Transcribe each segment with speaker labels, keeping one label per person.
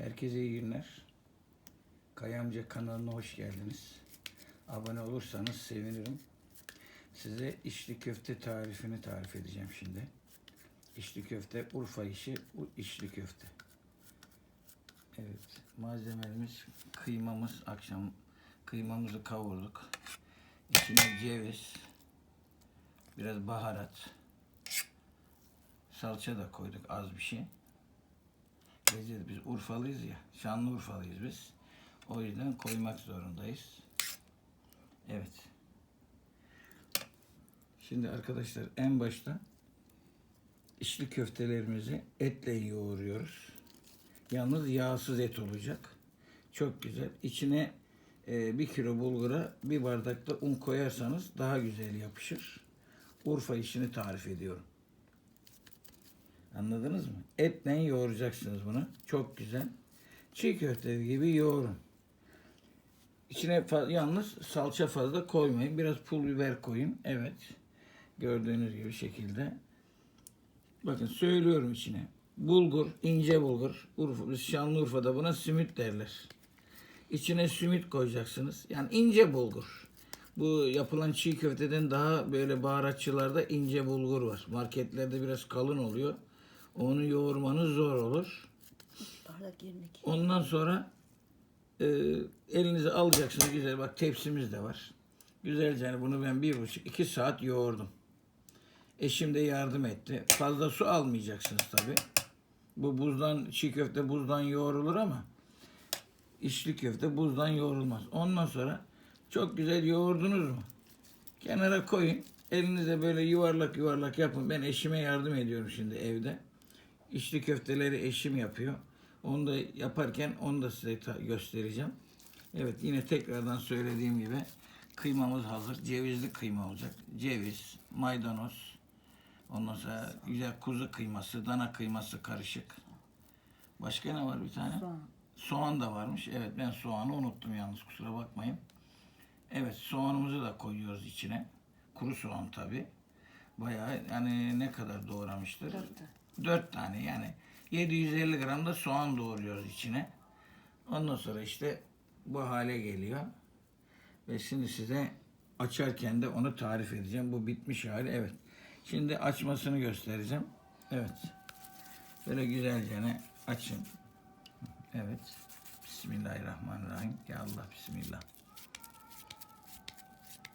Speaker 1: Herkese iyi günler. Kayamca kanalına hoş geldiniz. Abone olursanız sevinirim. Size içli köfte tarifini tarif edeceğim şimdi. İçli köfte, Urfa işi, içli köfte. Evet, malzemelerimiz kıymamız akşam kıymamızı kavurduk. İçine ceviz, biraz baharat, salça da koyduk az bir şey. Lezzet biz Urfalıyız ya. Şanlıurfalıyız biz. O yüzden koymak zorundayız. Evet. Şimdi arkadaşlar en başta içli köftelerimizi etle yoğuruyoruz. Yalnız yağsız et olacak. Çok güzel. İçine e, bir kilo bulgura bir bardak da un koyarsanız daha güzel yapışır. Urfa işini tarif ediyorum. Anladınız mı? Etle yoğuracaksınız bunu. Çok güzel. Çiğ köfte gibi yoğurun. İçine yalnız salça fazla koymayın. Biraz pul biber koyun. Evet. Gördüğünüz gibi şekilde. Bakın söylüyorum içine. Bulgur, ince bulgur. Urfa, Şanlıurfa'da buna simit derler. İçine simit koyacaksınız. Yani ince bulgur. Bu yapılan çiğ köfteden daha böyle baharatçılarda ince bulgur var. Marketlerde biraz kalın oluyor. Onu yoğurmanız zor olur. Ondan sonra e, elinize alacaksınız güzel. Bak tepsimiz de var. Güzelce yani bunu ben bir buçuk iki saat yoğurdum. Eşim de yardım etti. Fazla su almayacaksınız tabi. Bu buzdan çiğ köfte buzdan yoğrulur ama içli köfte buzdan yoğrulmaz. Ondan sonra çok güzel yoğurdunuz mu? Kenara koyun. Elinize böyle yuvarlak yuvarlak yapın. Ben eşime yardım ediyorum şimdi evde. İçli köfteleri eşim yapıyor. Onu da yaparken onu da size göstereceğim. Evet yine tekrardan söylediğim gibi kıymamız hazır. Cevizli kıyma olacak. Ceviz, maydanoz, ondan sonra güzel kuzu kıyması, dana kıyması karışık. Başka ne var bir tane?
Speaker 2: Soğan.
Speaker 1: Soğan da varmış. Evet ben soğanı unuttum yalnız kusura bakmayın. Evet soğanımızı da koyuyoruz içine. Kuru soğan tabi. Bayağı yani ne kadar doğramıştır?
Speaker 2: Dört tane.
Speaker 1: Dört tane yani 750 gram da soğan doğruyoruz içine. Ondan sonra işte bu hale geliyor. Ve şimdi size açarken de onu tarif edeceğim. Bu bitmiş hali evet. Şimdi açmasını göstereceğim. Evet. Böyle güzelce ne açın. Evet. Bismillahirrahmanirrahim. Ya Allah bismillah.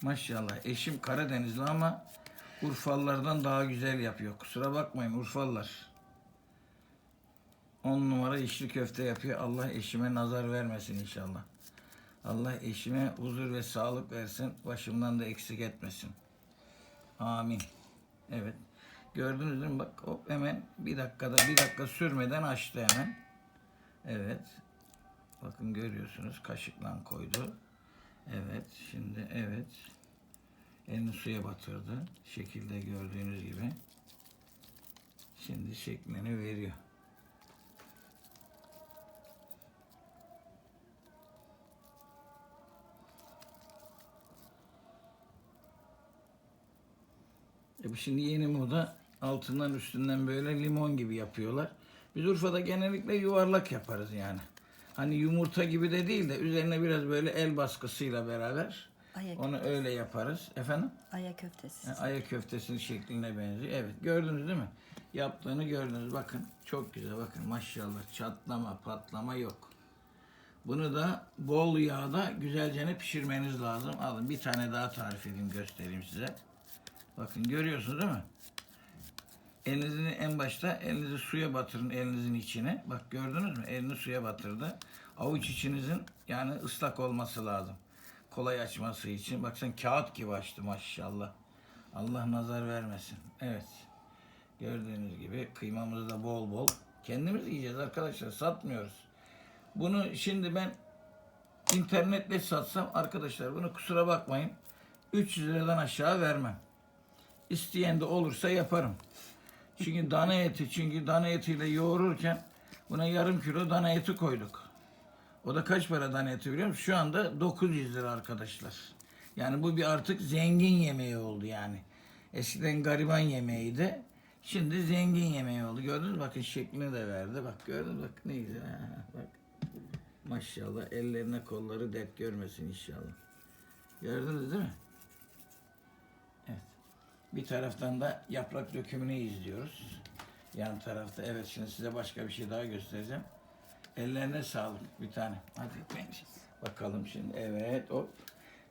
Speaker 1: Maşallah eşim Karadenizli ama Urfalılardan daha güzel yapıyor. Kusura bakmayın Urfalılar. On numara içli köfte yapıyor. Allah eşime nazar vermesin inşallah. Allah eşime huzur ve sağlık versin. Başımdan da eksik etmesin. Amin. Evet. Gördünüz mi? Bak hop hemen bir dakikada bir dakika sürmeden açtı hemen. Evet. Bakın görüyorsunuz kaşıkla koydu. Evet. Şimdi evet. Elini suya batırdı. Şekilde gördüğünüz gibi. Şimdi şeklini veriyor. E şimdi yeni moda altından üstünden böyle limon gibi yapıyorlar. Biz Urfa'da genellikle yuvarlak yaparız yani. Hani yumurta gibi de değil de üzerine biraz böyle el baskısıyla beraber
Speaker 2: Ayak,
Speaker 1: onu öyle yaparız. Efendim?
Speaker 2: ayak köftesi.
Speaker 1: Yani aya köftesinin şekline benziyor. Evet gördünüz değil mi? Yaptığını gördünüz. Bakın çok güzel bakın maşallah çatlama patlama yok. Bunu da bol yağda güzelce pişirmeniz lazım. Alın bir tane daha tarif edeyim göstereyim size. Bakın görüyorsunuz değil mi? Elinizi en başta elinizi suya batırın elinizin içine. Bak gördünüz mü? Elini suya batırdı. Avuç içinizin yani ıslak olması lazım. Kolay açması için. Bak sen kağıt gibi açtı maşallah. Allah nazar vermesin. Evet. Gördüğünüz gibi kıymamızı da bol bol. Kendimiz yiyeceğiz arkadaşlar. Satmıyoruz. Bunu şimdi ben internetle satsam arkadaşlar bunu kusura bakmayın. 300 liradan aşağı vermem. İsteyen de olursa yaparım. Çünkü dana eti, çünkü dana etiyle yoğururken buna yarım kilo dana eti koyduk. O da kaç para dana eti biliyor musun? Şu anda 900 lira arkadaşlar. Yani bu bir artık zengin yemeği oldu yani. Eskiden gariban yemeğiydi. Şimdi zengin yemeği oldu. Gördünüz mü? Bakın şeklini de verdi. Bak gördünüz mü? Bak ne güzel. Ha, bak. Maşallah ellerine kolları dert görmesin inşallah. Gördünüz değil mi? Evet. Bir taraftan da yaprak dökümünü izliyoruz. Yan tarafta evet şimdi size başka bir şey daha göstereceğim. Ellerine sağlık bir tane. Hadi ben bakalım şimdi. Evet hop.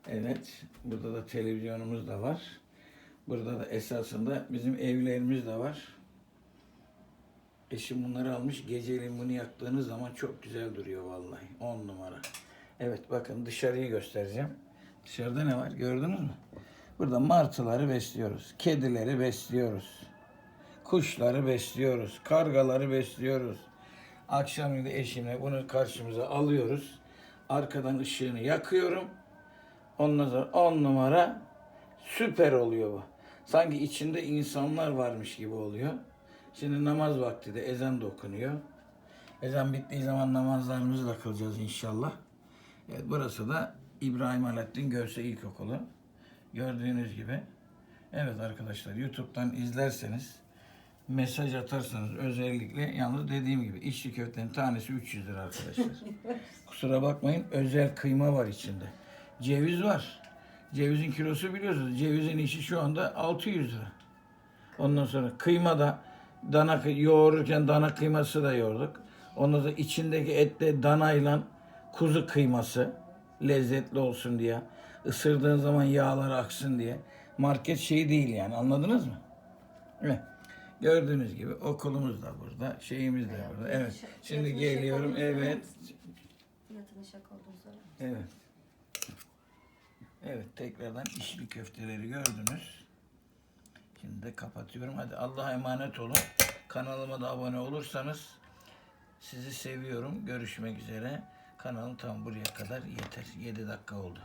Speaker 1: Evet. Burada da televizyonumuz da var. Burada da esasında bizim evlerimiz de var. Eşim bunları almış. Geceliğin bunu yaktığınız zaman çok güzel duruyor vallahi. On numara. Evet bakın dışarıyı göstereceğim. Dışarıda ne var gördünüz mü? Burada martıları besliyoruz. Kedileri besliyoruz. Kuşları besliyoruz. Kargaları besliyoruz. Akşamleyin eşimle bunu karşımıza alıyoruz. Arkadan ışığını yakıyorum. Ondan sonra on numara süper oluyor bu. Sanki içinde insanlar varmış gibi oluyor. Şimdi namaz vakti de ezan da okunuyor. Ezan bittiği zaman namazlarımızı da kılacağız inşallah. Evet, burası da İbrahim Alaaddin Görse İlkokulu. Gördüğünüz gibi. Evet arkadaşlar YouTube'dan izlerseniz mesaj atarsanız özellikle yalnız dediğim gibi içli köftenin tanesi 300 lira arkadaşlar. Kusura bakmayın özel kıyma var içinde. Ceviz var. Cevizin kilosu biliyorsunuz. Cevizin işi şu anda 600 lira. Ondan sonra kıyma da dana yoğururken dana kıyması da yoğurduk. Ondan sonra içindeki ette danayla kuzu kıyması lezzetli olsun diye. Isırdığın zaman yağlar aksın diye. Market şeyi değil yani anladınız mı? Evet. Gördüğünüz gibi okulumuz da burada, şeyimiz de burada. Evet. Şimdi geliyorum. Evet.
Speaker 2: Fiyatını şaka olduğunu söyle.
Speaker 1: Evet. Evet tekrardan işli köfteleri gördünüz. Şimdi de kapatıyorum. Hadi Allah'a emanet olun. Kanalıma da abone olursanız sizi seviyorum. Görüşmek üzere. Kanalım tam buraya kadar yeter. 7 dakika oldu.